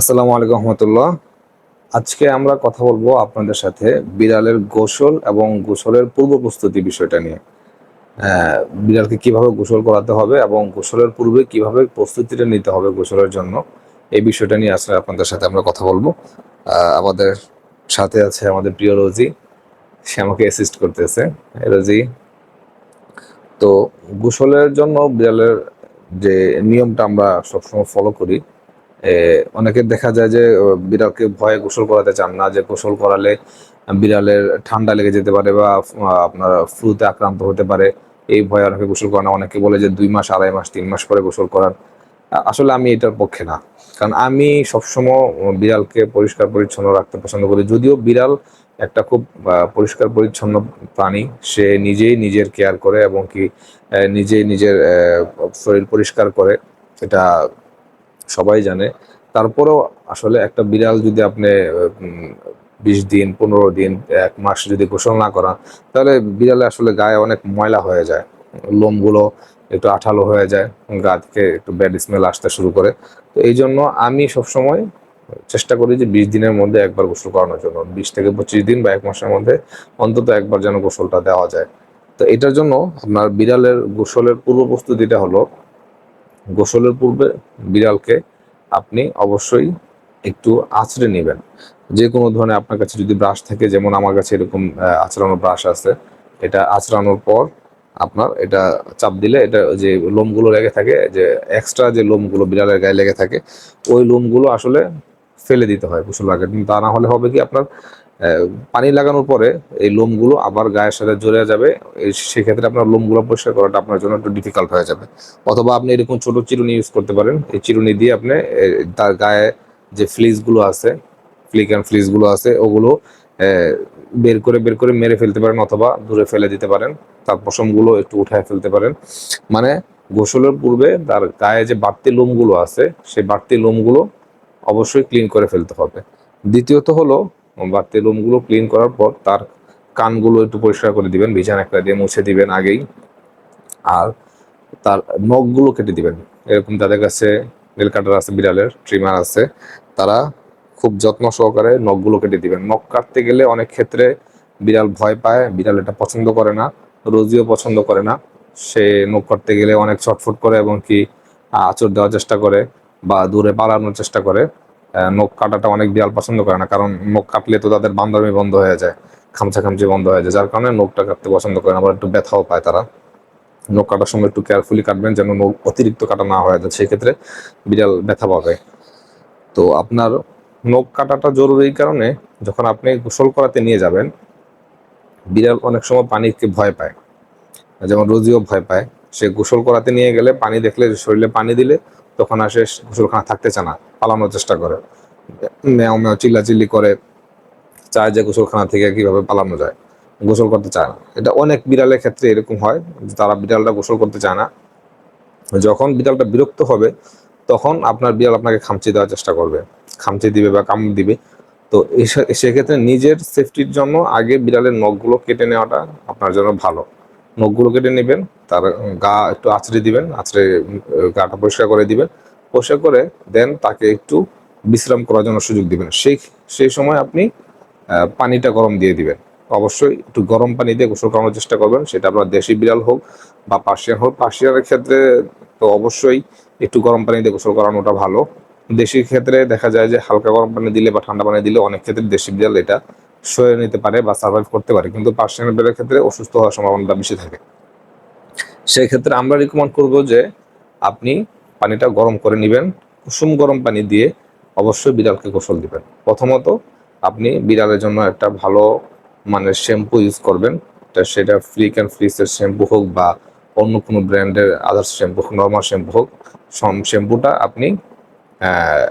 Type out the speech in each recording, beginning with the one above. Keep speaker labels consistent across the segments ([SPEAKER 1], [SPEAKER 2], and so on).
[SPEAKER 1] আসসালামু আলাইকুম রহমতুল্লাহ। আজকে আমরা কথা বলব আপনাদের সাথে বিড়ালের গোসল এবং গোসলের পূর্ব প্রস্তুতি বিষয়টা নিয়ে। বিড়ালকে কীভাবে গোসল করাতে হবে এবং গোসলের পূর্বে কীভাবে প্রস্তুতিটা নিতে হবে গোসলের জন্য, এই বিষয়টা নিয়ে আসলে আপনাদের সাথে আমরা কথা বলব। আমাদের সাথে আছে আমাদের প্রিয় রোজি, সে আমাকে অ্যাসিস্ট করতেছে। রোজি, তো গোসলের জন্য বিড়ালের যে নিয়মটা আমরা সবসময় ফলো করি অনেকে দেখা যায় যে বিড়ালকে ভয়ে গোসল করাতে চান না, যে গোসল করালে বিড়ালের ঠান্ডা লেগে যেতে পারে বা আপনার ফ্লুতে আক্রান্ত হতে পারে। এই ভয়ে অনেকে গোসল করে না। অনেকে বলে যে, দুই মাস, আড়াই মাস, তিন মাস পরে গোসল করার আসলে আমি এটার পক্ষে না। কারণ আমি সবসময় বিড়ালকে পরিষ্কার, পরিচ্ছন্ন রাখতে পছন্দ করি। যদিও বিড়াল একটা খুব পরিষ্কার, পরিচ্ছন্ন প্রাণী, সে নিজেই নিজের কেয়ার করে এবং কি নিজেই নিজের শরীর পরিষ্কার করে। এটা সবাই জানে। তারপরেও আসলে একটা বিড়াল যদি আপনি বিশ দিন, পনেরো দিন, এক মাস যদি গোসল না করা তাহলে বিড়ালে আসলে গায়ে অনেক ময়লা হয়ে যায়। লোমগুলো একটু আঠালো হয়ে যায় গা থেকে একটু ব্যাড স্মেল আসতে শুরু করে। তো এই জন্য আমি সবসময় চেষ্টা করি যে বিশ দিনের মধ্যে একবার গোসল করানোর জন্য। বিশ থেকে পঁচিশ দিন বা এক মাসের মধ্যে অন্তত একবার যেন গোসলটা দেওয়া যায়। তো এটার জন্য আপনার বিড়ালের গোসলের পূর্ব প্রস্তুতিটা হলো গোসলের পূর্বে বিড়ালকে আপনি অবশ্যই একটু আঁচড়ে নেবেন। যে কোনো ধরনের আপনার কাছে যদি ব্রাশ থাকে যেমন আমার কাছে এরকম আহ, ব্রাশ আছে এটা আঁচড়ানোর পর আপনার এটা চাপ দিলে এটা যে লোমগুলো লেগে থাকে যে এক্সট্রা যে লোমগুলো বিড়ালের গায়ে লেগে থাকে ওই লোমগুলো আসলে ফেলে দিতে হয় গোসল আগে। তা না হলে হবে কি আপনার পানি লাগানোর পরে এই লোমগুলো আবার গায়ের সাথে জড়ে যাবে। সেক্ষেত্রে আপনার লোমগুলো পরিষ্কার করাটা আপনার জন্য একটু ডিফিকাল্ট হয়ে যাবে। অথবা আপনি এরকম ছোট চিরুনি ইউজ করতে পারেন। এই চিরুনি দিয়ে আপনি তার গায়ে যে ফ্লিজগুলো আছে ফ্লিক অ্যান্ড ফ্লিজগুলো আছে, ওগুলো বের করে বের করে মেরে ফেলতে পারেন অথবা দূরে ফেলে দিতে পারেন। তার পশমগুলো একটু উঠায় ফেলতে পারেন। মানে গোসলের পূর্বে তার গায়ে যে বাড়তি লোমগুলো আছে, সেই বাড়তি লোমগুলো অবশ্যই ক্লিন করে ফেলতে হবে। দ্বিতীয়ত হলো বাড়তি লোমগুলো ক্লিন করার পর তার কানগুলো একটু পরিষ্কার করে দিবেন, বিছানা একটা দিয়ে মুছে দিবেন আগেই। আর তার নখগুলো কেটে দিবেন। এরকম তাদের কাছে নেল কাটার আছে, বিড়ালের ট্রিমার আছে, তারা খুব যত্ন সহকারে নখগুলো কেটে দিবেন। নখ কাটতে গেলে অনেক ক্ষেত্রে বিড়াল ভয় পায়, বিড়াল এটা পছন্দ করে না, রোজিও পছন্দ করে না। সে নখ কাটতে গেলে অনেক ছটফট করে এবং কি আঁচড় দেওয়ার চেষ্টা করে বা দূরে পালানোর চেষ্টা করে। নখ কাটাটা অনেক বিড়াল পছন্দ করে না, কারণ নখ কাটলে তো তাদের বান্ধবী বন্ধ হয়ে যায় খামচা খামচি বন্ধ হয়ে যায়, যার কারণে নখটা কাটতে পছন্দ করে না, আবার একটু ব্যথাও পায় তারা। নখ কাটার সময় একটু কেয়ারফুলি কাটবেন যেন নখ অতিরিক্ত কাটা না হয়ে যায়, সেক্ষেত্রে বিড়াল ব্যথা পাবে। তো আপনার নখ কাটাটা জরুরি কারণে যখন আপনি গোসল করাতে নিয়ে যাবেন, বিড়াল অনেক সময় পানিকে ভয় পায়। যেমন রোজিও ভয় পায়, সে গোসল করাতে নিয়ে গেলে পানি দেখলে, শরীরে পানি দিলে তখন আসে গোসলখানা থাকতে চায় না, পালানোর চেষ্টা করে। ম্যাও ম্যাও চিল্লাচিল্লি করে, চায় যে গোসলখানা থেকে কীভাবে পালানো যায়। গোসল করতে চায় না। এটা অনেক বিড়ালের ক্ষেত্রে এরকম হয় তারা বিড়ালটা গোসল করতে চায় না। যখন বিড়ালটা বিরক্ত হবে, তখন আপনার বিড়াল আপনাকে খামচি দেওয়ার চেষ্টা করবে। খামচি দিবে বা কামড় দিবে। তো সেক্ষেত্রে নিজের সেফটির জন্য আগে বিড়ালের নখগুলো কেটে নেওয়াটা আপনার জন্য ভালো। নখগুলো কেটে নেবেন তার গা একটু আঁচড়ে দিবেন উম, গাটা পরিষ্কার করে দিবেন। পরিষ্কার করে দেন তাকে একটু বিশ্রাম করার জন্য সুযোগ দিবেন। সেই সেই সময় আপনি পানিটা গরম দিয়ে দিবেন। অবশ্যই একটু গরম পানি দিয়ে গোসল করানোর চেষ্টা করবেন সেটা আপনার দেশি বিড়াল হোক বা পার্সিয়ান হোক। পার্সিয়ানের ক্ষেত্রে তো অবশ্যই একটু গরম পানি দিয়ে গোসল করানোটা ভালো। দেশি ক্ষেত্রে দেখা যায় যে হালকা গরম পানি দিলে বা ঠান্ডা পানি দিলে অনেক ক্ষেত্রে দেশি বিড়াল এটা সয়ে নিতে পারে বা সার্ভাইভ করতে পারে, কিন্তু পার্সিয়ান বেলের ক্ষেত্রে অসুস্থ হওয়ার সম্ভাবনাটা বেশি থাকে। সেই ক্ষেত্রে আমরা রিকমেন্ড করব যে আপনি পানিটা গরম করে নেবেন, কুসুম গরম পানি দিয়ে অবশ্যই বিড়ালকে গোসল দিবেন। প্রথমত আপনি বিড়ালের জন্য একটা ভালো মানের শ্যাম্পু ইউজ করবেন সেটা ফ্লিক অ্যান্ড ফ্লিসের শ্যাম্পু হোক বা অন্য কোনো ব্র্যান্ডের আদার্স শ্যাম্পু হোক নর্মাল শ্যাম্পু হোক শ্যাম্পুটা আপনি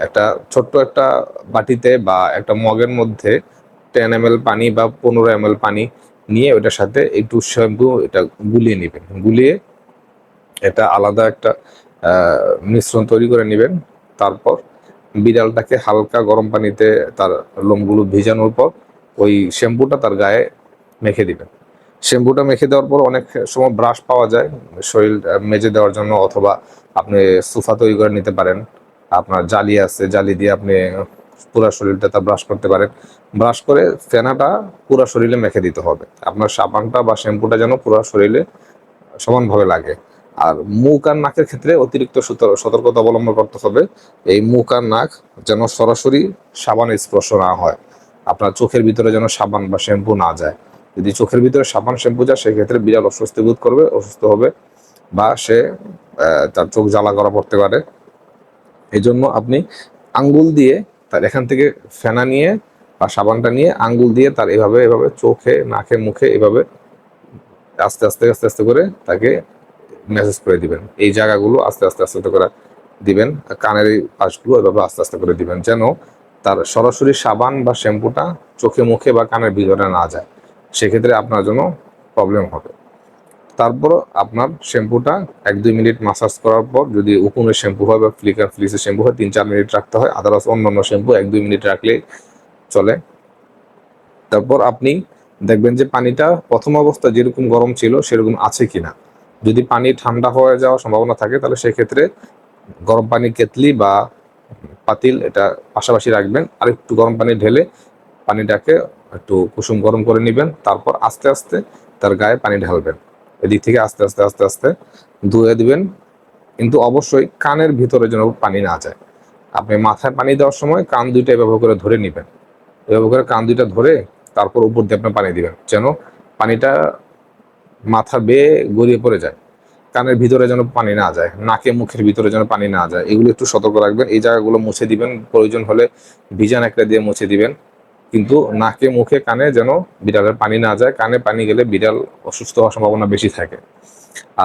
[SPEAKER 1] একটা ছোট্ট একটা বাটিতে বা একটা মগের মধ্যে টেন এম পানি বা পনেরো এম পানি নিয়ে ওটার সাথে একটু শ্যাম্পু এটা গুলিয়ে নেবেন। গুলিয়ে এটা আলাদা একটা মিশ্রণ তৈরি করে নেবেন। তারপর বিড়ালটাকে হালকা গরম পানিতে তার লোমগুলো ভিজানোর পর ওই শ্যাম্পুটা তার গায়ে মেখে দিবেন। শ্যাম্পুটা মেখে দেওয়ার পর অনেক সময় ব্রাশ পাওয়া যায়, শরীর মেজে দেওয়ার জন্য অথবা আপনি সোফা তৈরি করে নিতে পারেন। আপনার জালি আছে, জালি দিয়ে আপনি পুরো শরীরটা তা ব্রাশ করতে পারেন। ব্রাশ করে ফেনাটা পুরো শরীরে মেখে দিতে হবে। আপনার সাবানটা বা শ্যাম্পুটা যেন পুরো শরীরে সমানভাবে লাগে। আর মুখ আর নাকের ক্ষেত্রে অতিরিক্ত সতর্কতা অবলম্বন করতে হবে। এই মুখ আর নাক যেন সরাসরি সাবান স্পর্শ না হয়। আপনার চোখের ভিতরে যেন সাবান বা শ্যাম্পু না যায়। যদি চোখের ভিতরে সাবান, শ্যাম্পু যায়, সেক্ষেত্রে বিড়াল অস্বস্তি বোধ করবে, অসুস্থ হবে বা সে তার চোখ জ্বালা করা পড়তে পারে। এই জন্য আপনি আঙ্গুল দিয়ে তার এখান থেকে ফেনা নিয়ে বা সাবানটা নিয়ে আঙ্গুল দিয়ে তার এভাবে এভাবে চোখে, নাকে, মুখে এভাবে আস্তে আস্তে আস্তে আস্তে করে তাকে মেসেজ করে দিবেন। এই জায়গাগুলো আস্তে আস্তে আস্তে আস্তে করে দিবেন। কানের এই পাশগুলো এভাবে আস্তে আস্তে করে দিবেন যেন তার সরাসরি সাবান বা শ্যাম্পুটা চোখে, মুখে বা কানের ভিতরে না যায়। সেক্ষেত্রে আপনার জন্য প্রবলেম হবে। তারপর আপনার শ্যাম্পুটা এক দুই মিনিট মাসাজ করার পর যদি উকুনের শ্যাম্পু হয় বা ফ্লিকার ফ্লিসের শ্যাম্পু হয়, তিন চার মিনিট রাখতে হয়। আদারওয়াইজ অন্যান্য শ্যাম্পু এক দুই মিনিট রাখলে চলে। তারপর আপনি দেখবেন যে পানিটা প্রথম অবস্থা যেরকম গরম ছিল, সেরকম আছে কিনা। যদি পানি ঠান্ডা হয়ে যাওয়ার সম্ভাবনা থাকে, তাহলে সেক্ষেত্রে গরম পানি কেতলি বা পাতিল এটা পাশাপাশি রাখবেন। আর একটু গরম পানি ঢেলে পানিটাকে একটু কুসুম গরম করে নেবেন। তারপর আস্তে আস্তে তার গায়ে পানি ঢালবেন। এদিক থেকে আস্তে আস্তে আস্তে আস্তে ধুয়ে দিবেন। কিন্তু অবশ্যই কানের ভিতরে যেন পানি না যায়। আপনি মাথায় পানি দেওয়ার সময় কান দুইটা এভাবে করে ধরে নেবেন। এভাবে করে কান দুইটা ধরে তারপর উপর দিয়ে আপনি পানি দিবেন। যেন পানিটা মাথা বেয়ে গড়িয়ে পড়ে যায়। কানের ভিতরে যেন পানি না যায়, নাকে মুখের ভিতরে যেন পানি না যায়। এগুলো একটু সতর্ক রাখবেন। এই জায়গাগুলো মুছে দিবেন। প্রয়োজন হলে ভিজান একটা দিয়ে মুছে দিবেন। কিন্তু নাকে, মুখে, কানে যেন বিড়ালের পানি না যায়। কানে পানি গেলে বিড়াল অসুস্থ হওয়ার সম্ভাবনা বেশি থাকে।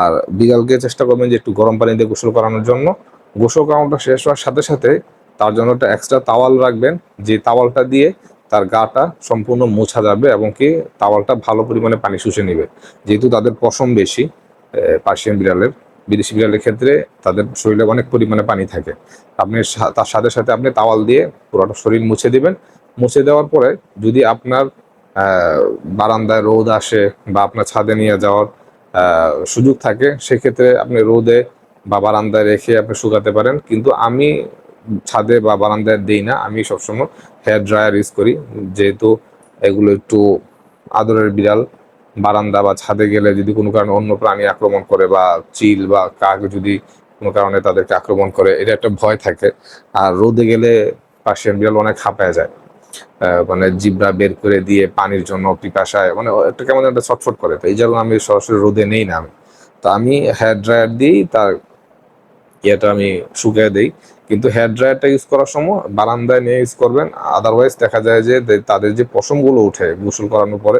[SPEAKER 1] আর বিড়ালকে চেষ্টা করবেন যে একটু গরম পানি দিয়ে গোসল করানোর জন্য। গোসল করানোটা শেষ হওয়ার সাথে সাথে তার জন্য একটা এক্সট্রা তাওয়াল রাখবেন। যে তাওয়ালটা দিয়ে তার গাটা সম্পূর্ণ মোছা যাবে এবং কি তাওয়ালটা ভালো পরিমাণে পানি শুষে নেবে। যেহেতু তাদের পশম বেশি পার্সিয়ান বিড়ালের, বিদেশি বিড়ালের ক্ষেত্রে তাদের শরীরে অনেক পরিমাণে পানি থাকে। আপনি তার সাথে সাথে আপনি তাওয়াল দিয়ে পুরোটা শরীর মুছে দিবেন। মুছে দেওয়ার পরে যদি আপনার বারান্দায় রোদ আসে বা আপনার ছাদে নিয়ে যাওয়ার সুযোগ থাকে, সেক্ষেত্রে আপনি রোদে বা বারান্দায় রেখে আপনি শুকাতে পারেন। কিন্তু আমি ছাদে বা বারান্দায় দিই না। আমি সবসময় হেয়ার ড্রায়ার ইউজ করি। যেহেতু এগুলো একটু আদরের বিড়াল, বারান্দা বা ছাদে গেলে যদি কোনো কারণে অন্য প্রাণী আক্রমণ করে বা চিল বা কাক যদি কোনো কারণে তাদেরকে আক্রমণ করে, এটা একটা ভয় থাকে। আর রোদে গেলে পার্সিয়ান বিড়াল অনেক হাঁপায় যায়। মানে জিব্রা বের করে দিয়ে পানির জন্য পিপাসায় মানে একটা কেমন একটা ছটফট করে। তো এই জন্য আমি সরাসরি রোদে নেই না আমি। তো আমি হেয়ার ড্রায়ার দিই, তার ইয়েটা আমি শুকিয়ে দিই। কিন্তু হেয়ার ড্রায়ারটা ইউজ করার সময় বারান্দায় নিয়ে ইউজ করবেন। আদারওয়াইজ দেখা যায় যে তাদের যে পশমগুলো উঠে গোসল করানোর পরে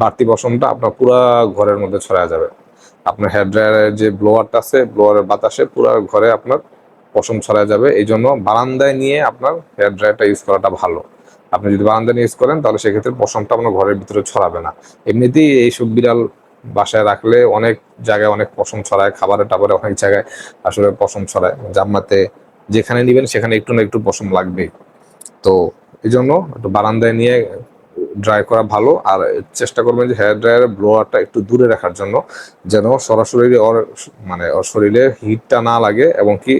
[SPEAKER 1] বাড়তি পশমটা আপনার পুরা ঘরের মধ্যে ছড়ায় যাবে। আপনার হেয়ার ড্রায়ারের যে ব্লোয়ারটা আছে ব্লোয়ারের বাতাসে পুরো ঘরে আপনার পশম ছড়া যাবে। এই জন্য বারান্দায় নিয়ে আপনার হেয়ার ড্রায়ারটা ইউজ করাটা ভালো। আপনি যদি বারান্দায় ইউজ করেন, তাহলে সেক্ষেত্রে পশমটা আপনার ঘরের ভিতরে ছড়াবে না। এমনিতেই এইসব বিড়াল বাসায় রাখলে অনেক জায়গায় অনেক পশম ছড়ায়, খাবারে টাবারে অনেক জায়গায় আসলে পশম ছড়ায়। জাম্মাতে যেখানে নেবেন, সেখানে একটু না একটু পশম লাগবেই। তো এই জন্য একটু বারান্দায় নিয়ে ড্রাই করা ভালো। আর চেষ্টা করবেন যে হেয়ার ড্রায়ারের ব্লোয়ারটা একটু দূরে রাখার জন্য, যেন সরাসরি ওর মানে ওর শরীরে হিটটা না লাগে এবং কি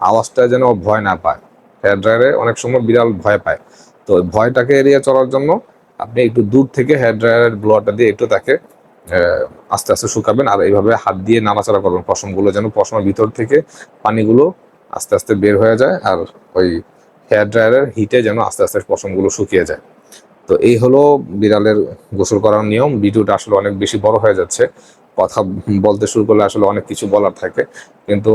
[SPEAKER 1] আওয়াজটা যেন ভয় না পায়। হেয়ার ড্রায়ারে অনেক সময় বিড়াল ভয় পায়। তো ভয়টাকে এড়িয়ে চলার জন্য আপনি একটু দূর থেকে হেয়ার ড্রায়ারের ব্লোয়ারটা দিয়ে একটু তাকে আস্তে আস্তে শুকাবেন আর এইভাবে হাত দিয়ে নাড়াচাড়া করবেন। পশমগুলো যেন পশমের ভিতর থেকে পানিগুলো আস্তে আস্তে বের হয়ে যায় আর ওই হেয়ার ড্রায়ারের হিটে যেন আস্তে আস্তে পশমগুলো শুকিয়ে যায়। তো এই হলো বিড়ালের গোসল করার নিয়ম। ভিডিওটা আসলে অনেক বেশি বড় হয়ে যাচ্ছে। কথা বলতে শুরু করলে আসলে অনেক কিছু বলার থাকে। কিন্তু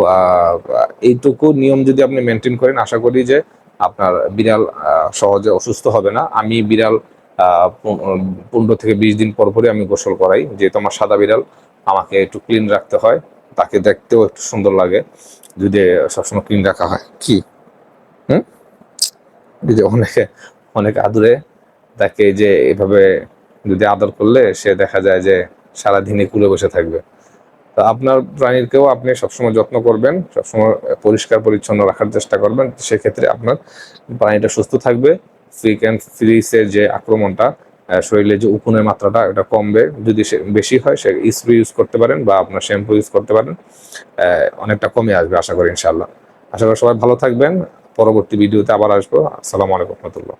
[SPEAKER 1] এইটুকু নিয়ম যদি আপনি মেনটেন করেন, আশা করি যে আপনার বিড়াল সহজে অসুস্থ হবে না। আমি বিড়াল পনেরো থেকে বিশ দিন পর পরই আমি গোসল করাই। যেহেতু আমার সাদা বিড়াল, আমাকে একটু ক্লিন রাখতে হয়। তাকে দেখতেও একটু সুন্দর লাগে, যদি সবসময় ক্লিন রাখা হয়। কি? হুম? এই যে অনেকে, অনেক আদরে তাকে যে এভাবে যদি আদর করলে সে দেখা যায় যে সারাদিনই কুলে বসে থাকবে। তো আপনার প্রাণীরকেও আপনি সবসময় যত্ন করবেন, সবসময় পরিষ্কার পরিচ্ছন্ন রাখার চেষ্টা করবেন। সেক্ষেত্রে আপনার প্রাণীটা সুস্থ থাকবে। ফ্রিক অ্যান্ড ফ্রিসের যে আক্রমণটা শরীরে যে উকুনের মাত্রাটা, এটা কমবে। যদি বেশি হয়, সে স্প্রে ইউজ করতে পারেন বা আপনার শ্যাম্পু ইউজ করতে পারেন। অনেকটা কমে আসবে আশা করি ইনশাল্লাহ আশা করি সবাই ভালো থাকবেন। পরবর্তী ভিডিওতে আবার আসব। আসসালামু আলাইকুম রহমতুল্লাহ।